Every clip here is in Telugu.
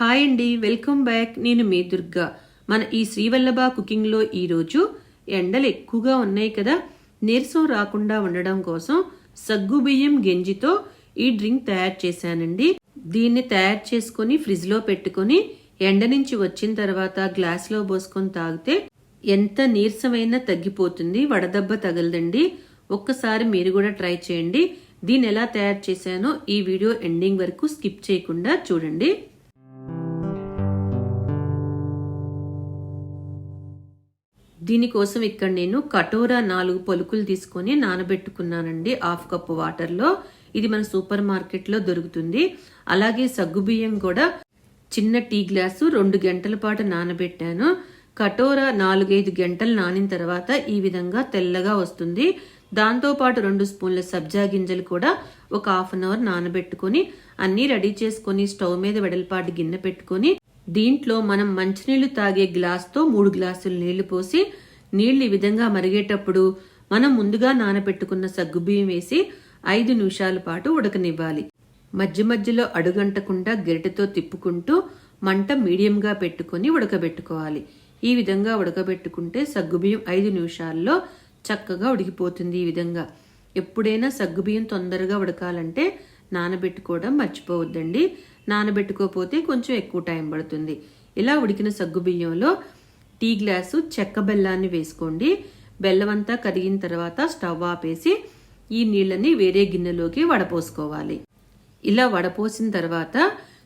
హాయ్ అండి వెల్కమ్ బ్యాక్. నేను మీ దుర్గా. మన ఈ శ్రీవల్లభ కుకింగ్లో ఈరోజు ఎండలు ఎక్కువగా ఉన్నాయి కదా నీరసం రాకుండా ఉండడం కోసం సగ్గు బియ్యం గెంజితో ఈ డ్రింక్ తయారు చేశానండి. దీన్ని తయారు చేసుకొని ఫ్రిడ్జ్లో పెట్టుకొని ఎండ నుంచి వచ్చిన తర్వాత గ్లాస్లో పోసుకొని తాగితే ఎంత నీరసమైనా తగ్గిపోతుంది వడదెబ్బ తగలదండి. ఒక్కసారి మీరు కూడా ట్రై చేయండి. దీన్ని ఎలా తయారు చేశానో ఈ వీడియో ఎండింగ్ వరకు స్కిప్ చేయకుండా చూడండి. దీనికోసం ఇక్కడ నేను కటోరా నాలుగు పలుకులు తీసుకొని నానబెట్టుకున్నానండి. హాఫ్ కప్పు వాటర్లో ఇది మన సూపర్ మార్కెట్లో దొరుకుతుంది. అలాగే సగ్గుబియ్యం కూడా చిన్న టీ గ్లాసు రెండు గంటల పాటు నానబెట్టాను. కటోరా నాలుగైదు గంటలు నానిన తర్వాత ఈ విధంగా తెల్లగా వస్తుంది. దాంతో పాటు రెండు స్పూన్ల సబ్జా గింజలు కూడా ఒక హాఫ్ అన్ అవర్ నానబెట్టుకొని అన్నీ రెడీ చేసుకొని స్టవ్ మీద వెడల్పాటి గిన్నె పెట్టుకొని దీంట్లో మనం మంచినీళ్ళు తాగే గ్లాస్తో మూడు గ్లాసులు నీళ్ళు పోసి నీళ్ళు ఈ విధంగా మరిగేటప్పుడు మనం ముందుగా నానబెట్టుకున్న సగ్గుబియ్యం వేసి ఐదు నిమిషాల పాటు ఉడకనివ్వాలి. మధ్య మధ్యలో అడుగంటకుండా గరిటెతో తిప్పుకుంటూ మంట మీడియంగా పెట్టుకొని ఉడకబెట్టుకోవాలి. ఈ విధంగా ఉడకబెట్టుకుంటే సగ్గుబియ్యం ఐదు నిమిషాల్లో చక్కగా ఉడికిపోతుంది ఈ విధంగా. ఎప్పుడైనా సగ్గుబియ్యం తొందరగా ఉడకాలంటే నానబెట్టుకోవడం మర్చిపోవద్దండి. నానబెట్టుకోకపోతే కొంచెం ఎక్కువ టైం పడుతుంది. ఇలా ఉడికిన సగ్గుబియ్యంలో టీ గ్లాసు చెక్క బెల్లాన్ని వేసుకోండి. బెల్లం అంతా కరిగిన తర్వాత స్టవ్ ఆపేసి ఈ నీళ్ళని వేరే గిన్నెలోకి వడపోసుకోవాలి. ఇలా వడపోసిన తర్వాత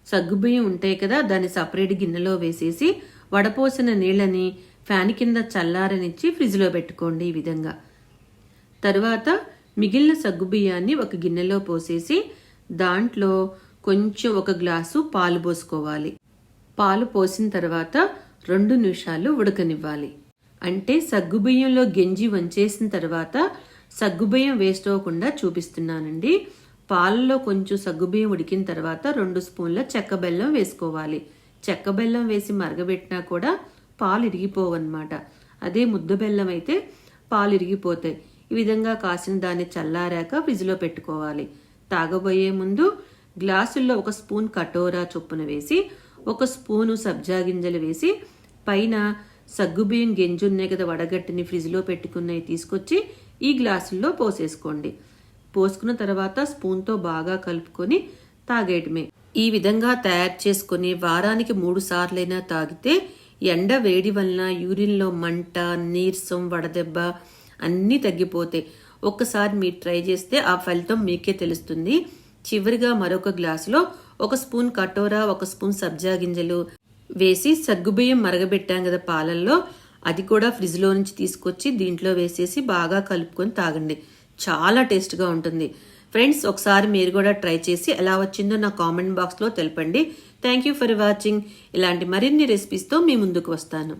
సగ్గుబియ్యం ఉంటాయి కదా దాన్ని సపరేట్ గిన్నెలో వేసేసి వడపోసిన నీళ్ళని ఫ్యాన్ కింద చల్లారనిచ్చి ఫ్రిడ్జ్లో పెట్టుకోండి ఈ విధంగా. తర్వాత మిగిలిన సగ్గుబియ్యాన్ని ఒక గిన్నెలో పోసేసి దాంట్లో కొంచెం ఒక గ్లాసు పాలు పోసుకోవాలి. పాలు పోసిన తర్వాత రెండు నిమిషాలు ఉడకనివ్వాలి. అంటే సగ్గుబియ్యంలో గెంజి వంచేసిన తర్వాత సగ్గుబియ్యం వేస్ట్ అవ్వకుండా చూపిస్తున్నానండి. పాలలో కొంచెం సగ్గుబియ్యం ఉడికిన తర్వాత రెండు స్పూన్ల చెక్క బెల్లం వేసుకోవాలి. చెక్క బెల్లం వేసి మరగబెట్టినా కూడా పాలు ఇరిగిపోవన్నమాట. అదే ముద్ద బెల్లం అయితే పాలు ఇరిగిపోతాయి. ఈ విధంగా కాసిన దాన్ని చల్లారాక ఫ్రిడ్జ్లో పెట్టుకోవాలి. తాగబోయే ముందు గ్లాసుల్లో ఒక స్పూన్ కటోరా చొప్పున వేసి ఒక స్పూను సబ్జా గింజలు వేసి పైన సగ్గుబియ్యం గింజ ఉన్నాయి కదా వడగట్టిని ఫ్రిడ్జ్లో పెట్టుకున్నవి తీసుకొచ్చి ఈ గ్లాసుల్లో పోసేసుకోండి. పోసుకున్న తర్వాత స్పూన్తో బాగా కలుపుకొని తాగేయటమే. ఈ విధంగా తయారు చేసుకుని వారానికి మూడు సార్లైనా తాగితే ఎండ వేడి వలన యూరిన్లో మంట నీరసం వడదెబ్బ అన్నీ తగ్గిపోతాయి. ఒక్కసారి మీరు ట్రై చేస్తే ఆ ఫలితం మీకే తెలుస్తుంది. చివరిగా మరొక గ్లాసులో ఒక స్పూన్ కటోరా ఒక స్పూన్ సబ్జా గింజలు వేసి సగ్గుబియ్యం మరగబెట్టాం కదా పాలల్లో. అది కూడా ఫ్రిడ్జ్లో నుంచి తీసుకొచ్చి దీంట్లో వేసేసి బాగా కలుపుకొని తాగండి. చాలా టేస్ట్గా ఉంటుంది. ఫ్రెండ్స్ ఒకసారి మీరు కూడా ట్రై చేసి ఎలా వచ్చిందో నా కామెంట్ బాక్స్లో తెలపండి. Thank you for watching. ఇలాంటి మరిన్ని రెసిపీస్తో మీ ముందుకు వస్తాను.